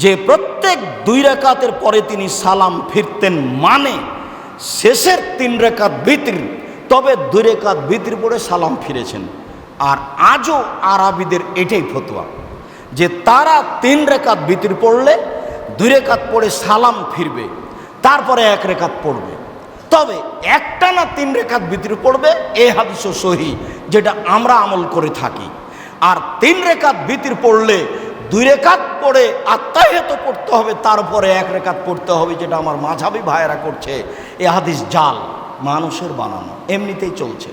যে প্রত্যেক দুই রেখাতের পরে তিনি সালাম ফিরতেন মানে শেষের তিন রেখাত ভিতর, তবে দুই রেখাত ভিতর পড়ে সালাম ফিরেছেন। আর আজও আরবিদের এটাই ফতোয়া যে তারা তিন রেখাত ভিতর পড়লে দুই রেখাত পড়ে সালাম ফিরবে, তারপরে এক রেখাত পড়বে। তবে একটা না তিন রেখাত ভিতরে পড়বে, এ হাদিসও সহি, যেটা আমরা আমল করে থাকি। আর তিন রেখাত ভিতর পড়লে দুই রেখাত পড়ে আত্মাহিত পড়তে হবে, তারপরে এক রেখাত পড়তে হবে যেটা আমার মাঝাবি ভাইয়েরা করছে। এ হাদিস জাল, মানুষের বানানো, এমনিতেই চলছে।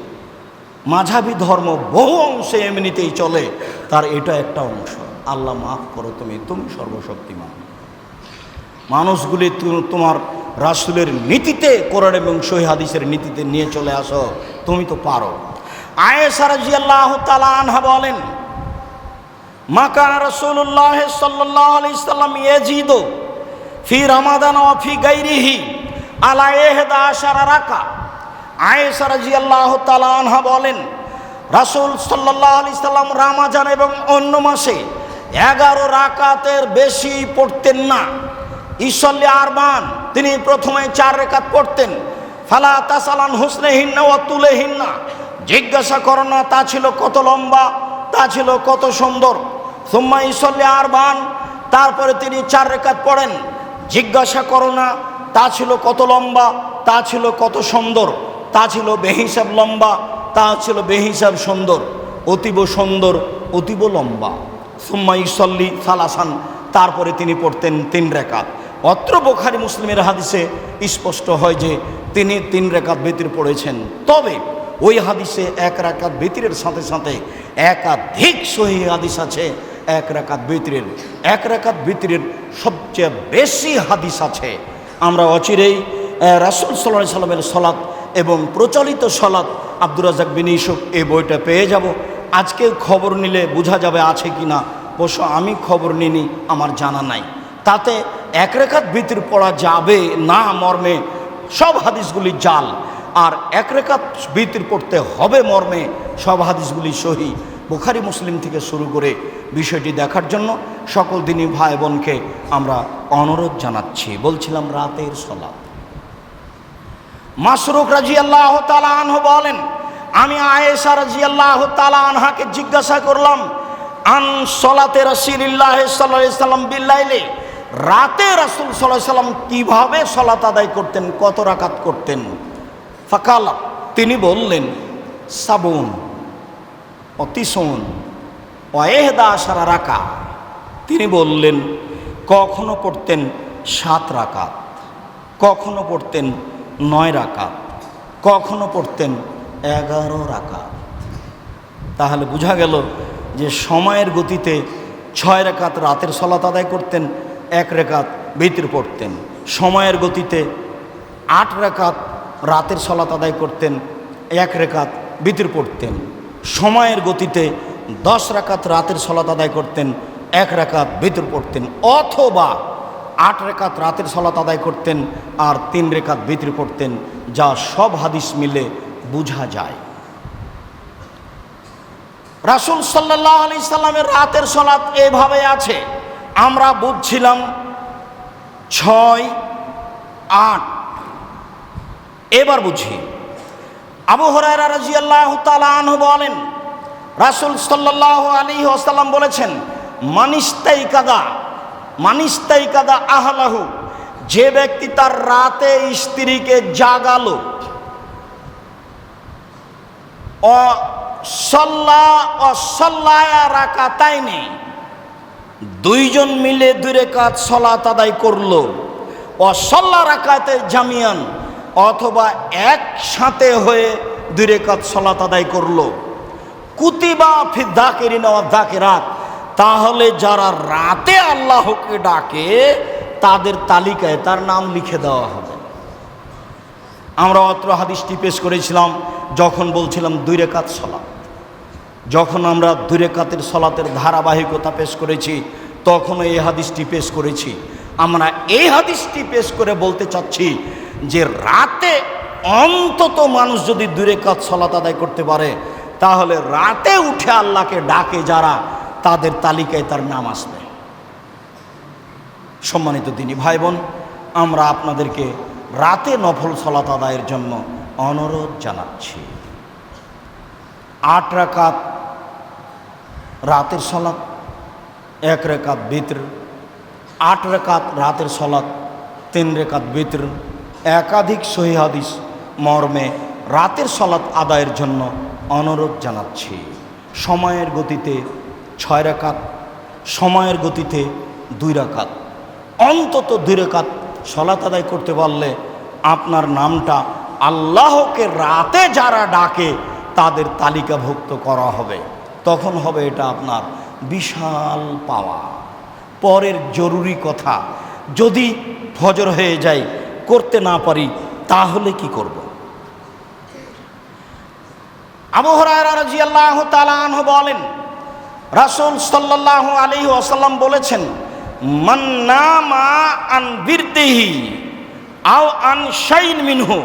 মাঝাবি ধর্ম বহু অংশে এমনিতেই চলে, তার এটা একটা অংশ। আল্লাহ মাফ করো তুমি তুমি সর্বশক্তিমান। মানুষগুলি তোমার রাসুলের নীতিতে, কোরআন এবং হাদিসের নীতিতে নিয়ে চলে আসো, তুমি তো পারো। আয়েসার জিয়াল্লাহ তালা আনহা বলেন ফি ফি গৈরিহি আলা রাকা। বলেন, রাসুল সাল্লাম রামাজান এবং অন্য মাসে এগারো রাকাতের বেশি পড়তেন না। ঈশ্বল্লি আরবান, তিনি প্রথমে চার রেখাত পড়তেন। ফালা তাসালান হুসনে হিন্না ও তুলে হিন্না জিজ্ঞাসা করো না, তা ছিল কত লম্বা, তা ছিল কত সুন্দর। সুম্মা আর বান তারপরে তিনি চার রেখাত পড়েন। জিজ্ঞাসা করো না, তা ছিল কত লম্বা, তা ছিল কত সুন্দর, তা ছিল বেহিসাব লম্বা, তা ছিল বেহিসাব সুন্দর, অতীব সুন্দর, অতীব লম্বা। সুম্মা ইসল্লি সালাসান, তারপরে তিনি পড়তেন তিন রেখাত। অত্র বোখারি মুসলিমের হাদিসে স্পষ্ট হয় যে তিনি তিন রেখাত বেতির পড়েছেন। তবে ওই হাদিসে এক রাকাত বেতিরের সাথে সাথে একাধিক সহি হাদিস আছে। এক রাকাত বেতিরের, এক রাকাত বেতিরের সবচেয়ে বেশি হাদিস আছে। আমরা অচিরেই রাসূল সাল্লাহ সাল্লামের সলাৎ এবং প্রচলিত সলাৎ আব্দুর রাজাক বিন ইসুফ এই বইটা পেয়ে যাব। আজকে খবর নিলে বোঝা যাবে আছে কি না। অবশ্য আমি খবর নিনি আমার জানা নাই। তাতে এক রেখাত ভিতর পড়া যাবে না মর্মে, সব হাদিসগুলি জাল। আর এক রেখাত ভিতর পড়তে হবে মর্মে, সব হাদিসগুলি সহি। বুখারি মুসলিম থেকে শুরু করে বিষয়টি দেখার জন্য সকল দিনই ভাই বোনকে আমরা অনুরোধ জানাচ্ছি। বলছিলাম রাতের সলাপ। মাসরুক রাজি আল্লাহ আনহ বলেন, আমি আয়েশা রাজি আল্লাহ আনহাকে জিজ্ঞাসা করলাম, আন সলাতে রসিল্লাহ সাল্লাহ সাল্লাম বিল্লাইলে, রাতে রাসুল সাল্লাহ সাল্লাম কীভাবে সলাত আদায় করতেন, কত রাকাত করতেন? ফাকাল, তিনি বললেন, সাবুন। অতিসন অয়েহদা সারা রাকা। তিনি বললেন, কখনো পড়তেন সাত রাকাত, কখনো পড়তেন নয় রাকাত, কখনো পড়তেন এগারো রাকাত। তাহলে বোঝা গেল যে সময়ের গতিতে ছয় রেখাত রাতের সলাত আদায় করতেন, এক রেখাত ভিতর পড়তেন। সময়ের গতিতে আট রেখাত রাতের সলাত আদায় করতেন, এক রেখাত ভিতর পড়তেন। সময়ের গতিতে দশ রাকাত রাতের সলাত আদায় করতেন, এক রাকাত ভিতর পড়তেন, অথবা আট রেখাত রাতের সলাত আদায় করতেন আর তিন রেখাত ভিতর পড়তেন, যা সব হাদিস মিলে বোঝা যায়। রাসুল সাল্লাহ আলি সাল্লামের রাতের সলাৎ এভাবে আছে। আমরা বুঝছিলাম ছয়, আট। এবার বুঝি। আবু হরাইরা রাজি আল্লাহ আনহু বলেন, রাসুল সাল্লাহ আলী আসাল্লাম বলেছেন, মানিস্তাই কাদা মানিস্তাই কাদা আহলাহু, যে ব্যক্তি তার রাতে স্ত্রীকে জাগালো, অ সল্লা ও সল্লায়া রাকাতাই নেই দুইজন মিলে দুই রেখাত সলাত আদায় করল ও সল্লা রাকাতে জামিয়ান, অথবা একসাথে হয়ে দুই রেখাত সলাত আদায় করল। কুতিবা ফি দাকেরিন ও দাকেরাত। তাহলে যারা রাতে আল্লাহকে ডাকে, তাদের তালিকায় তার নাম লিখে দেওয়া হবে। আমরা অত্র হাদিসটি পেশ করেছিলাম, যখন বলছিলাম দুই রেখাত সলাৎ যখন আমরা দুই রেখাতের সলাতের ধারাবাহিকতা পেশ করেছি তখন এই হাদিসটি পেশ করেছি। আমরা এই হাদিসটি পেশ করে বলতে চাচ্ছি যে রাতে অন্তত মানুষ যদি দুই রেখাত সলাত আদায় করতে পারে, তাহলে রাতে উঠে আল্লাহকে ডাকে যারা, তাদের তালিকায় তার নাম আসবে। সম্মানিত দিনী ভাই বোন আমরা আপনাদেরকে রাতে নফল সলাত আদায়ের জন্য অনুরোধ জানাচ্ছি। আট রাকাত রাতের সলাৎ, এক রেখাত বিত্র, আট রেখাত রাতের সলাৎ, তিন রেখাত বিত্র, একাধিক সহি হাদিস মর্মে রাতের সলাৎ আদায়ের জন্য অনুরোধ জানাচ্ছি। সময়ের গতিতে ছয় রেখাত সময়ের গতিতে দুই রাকাত। অন্তত দুই রেখাত সলাত আদায় করতে পারলে আপনার নামটা আল্লাহকে রাতে যারা ডাকে তাদের তালিকাভুক্ত করা হবে। তখন হবে এটা আপনার বিশাল পাওয়া। পরের জরুরি কথা, যদি ফজর হয়ে যায়, করতে না পারি, তাহলে কি করব? আবু হরায়রা রাদিয়াল্লাহু তাআলা আনহু বলেন, রাসূল সাল্লাল্লাহু আলাইহি ওয়াসাল্লাম বলেছেন, মান নামা আন বিরদিহি আও আন শাইন মিনহু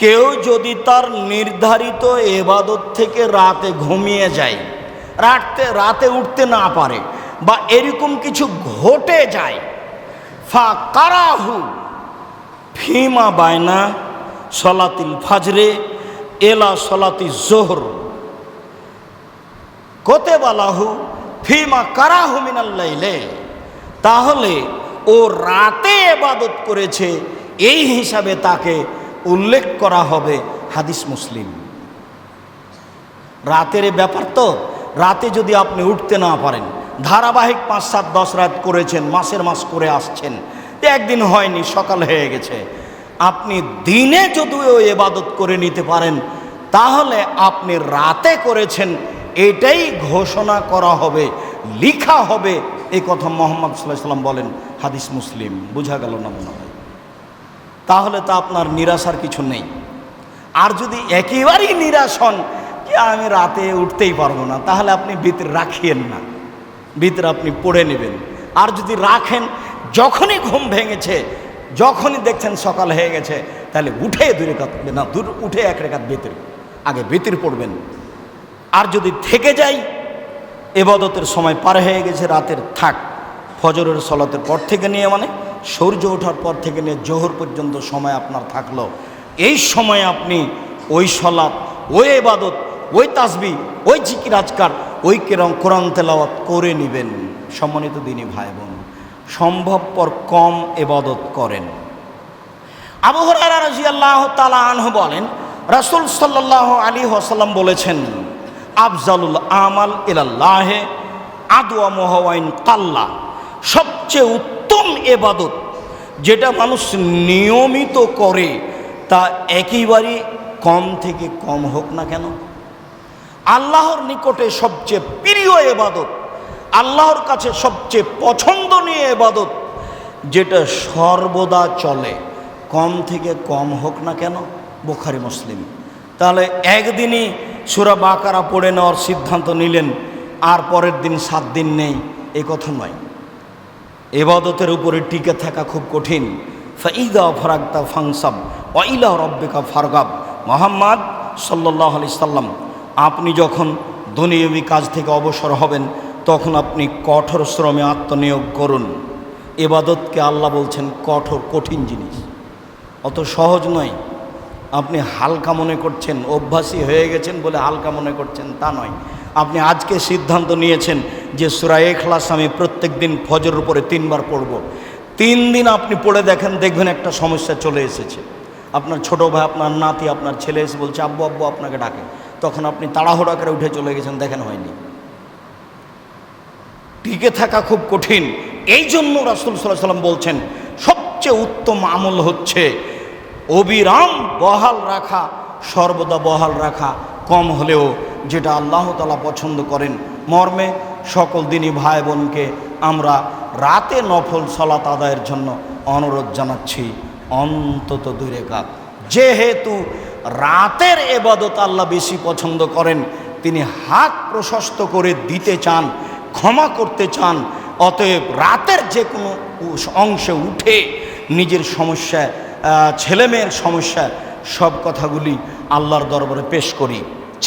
কেউ যদি তার নির্ধারিত এবাদত থেকে রাতে ঘুমিয়ে যায়, রাতে রাতে উঠতে না পারে বা এরকম কিছু ঘটে যায়, ফা কারাহু ফিমা বায়না সলাতিল ফাজরে এলা সলাতি জোহর। কোতে বালাহু ফিমা কারাহু মিনাল্লাইলে তাহলে ও রাতে এবাদত করেছে, এই হিসাবে তাকে উল্লেখ করা হবে হাদিস মুসলিম। রাতের ব্যাপার তো, রাতে যদি আপনি উঠতে না পারেন, ধারাবাহিক পাঁচ সাত দশ রাত করেছেন, মাসের মাস করে আসছেন একদিন হয়নি, সকাল হয়ে গেছে। আপনি দিনে যদি ওই এবাদত করে নিতে পারেন, তাহলে আপনি রাতে করেছেন, এটাই ঘোষণা করা হবে, লিখা হবে এই কথা মোহাম্মদ সাল্লাম বলেন, হাদিস মুসলিম, বোঝা গেল না মনে হয়? তাহলে তো আপনার নিরাশার কিছু নেই। আর যদি একেবারেই নিরাশ হন যে আমি রাতে উঠতেই পারব না? তাহলে আপনি ভিতরে রাখিয়েন না। ভিতরে আপনি পড়ে নেবেন। আর যদি রাখেন, যখনই ঘুম ভেঙেছে যখনই দেখছেন সকাল হয়ে গেছে, তাহলে উঠে দু রেখাত, না দূর উঠে এক রেখাত ভিতরে আগে ভিতরে পড়বেন। আর যদি থেকে যাই, এবাদতের সময় পার হয়ে গেছে রাতের থাক, ফজরের সলাতের পর থেকে নিয়ে মানে সূর্য ওঠার পর থেকে নিয়ে জোহর পর্যন্ত সময় আপনার থাকল। এই সময় আপনি ওই সলাৎ, ওই এবাদত, ওই তাসবি, ওই জিকির আজকার, ওই কেরম কোরআন তেলাওয়াত করে নেবেন। সম্মানিত দিনী ভাই বোন। সম্ভবপর কম এবাদত করেন। আবু হরারা রাজিয়াল্লাহ তালা আনহু বলেন, রাসূল সাল্লাহ আলী ওয়াসাল্লাম বলেছেন, আফজালুল আমাল ইলাল্লাহে আদুয়া মোহাওয়াইন কাল্লা। সবচেয়ে উত্তম এবাদত যেটা মানুষ নিয়মিত করে তা একেবারেই কম থেকে কম হোক না কেন। আল্লাহর নিকটে সবচেয়ে প্রিয় এবাদত আল্লাহর কাছে সবচেয়ে পছন্দনীয় এবাদত যেটা সর্বদা চলে, কম থেকে কম হোক না কেন, বোখারি, মুসলিম। তাহলে একদিনই সুরা বাকারা পড়ে নেওয়ার সিদ্ধান্ত নিলেন, আর পরের দিন সাত দিন নেই, এ কথা নয়। এবাদতের উপরে টিকে থাকা খুব কঠিন। ফাইদা ফরাগতা ফাংসাব ওয়াইলা রব্বিকা ফারগাব। মোহাম্মদ সাল্লাহ আলি সাল্লাম, আপনি যখন দুনিয়বী কাজ থেকে অবসর হবেন তখন আপনি কঠোর শ্রমে আত্মনিয়োগ করুন। এবাদতকে আল্লাহ বলছেন কঠোর, কঠিন জিনিস। অত সহজ নয়। আপনি হালকা মনে করছেন, অভ্যাসী হয়ে গেছেন বলে হালকা মনে করছেন, তা নয়। আপনি আজকে সিদ্ধান্ত নিয়েছেন যে সুরা এখলাস আমি প্রত্যেক দিন ফজর উপরে তিনবার পড়ব। তিন দিন আপনি পড়ে দেখেন, দেখবেন একটা সমস্যা চলে এসেছে। আপনার ছোট ভাই, আপনার নাতি, আপনার ছেলে এসে বলছে, আব্বু আব্বু, আপনাকে ডাকে। তখন আপনি তাড়াহুড়া করে উঠে চলে গেছেন, দেখেন হয়নি। টিকে থাকা খুব কঠিন। এই জন্য রাসুল সাল্লাহ সাল্লাম বলছেন, সবচেয়ে উত্তম আমল হচ্ছে অবিরাম বহাল রাখা, সর্বদা বহাল রাখা কম হলেও যেটা আল্লাহ তালা পছন্দ করেন। মর্মে সকল দিনই ভাই বোনকে আমরা রাতে নফল সলাত আদায়ের জন্য অনুরোধ জানাচ্ছি, অন্তত দূরে কাত যেহেতু রাতের এবাদত আল্লাহ বেশি পছন্দ করেন, তিনি হাত প্রশস্ত করে দিতে চান ক্ষমা করতে চান, অতএব রাতের যে কোনো অংশে উঠে নিজের সমস্যা ছেলেমেয়ের সমস্যা সব কথাগুলি আল্লাহর দরবারে পেশ করি।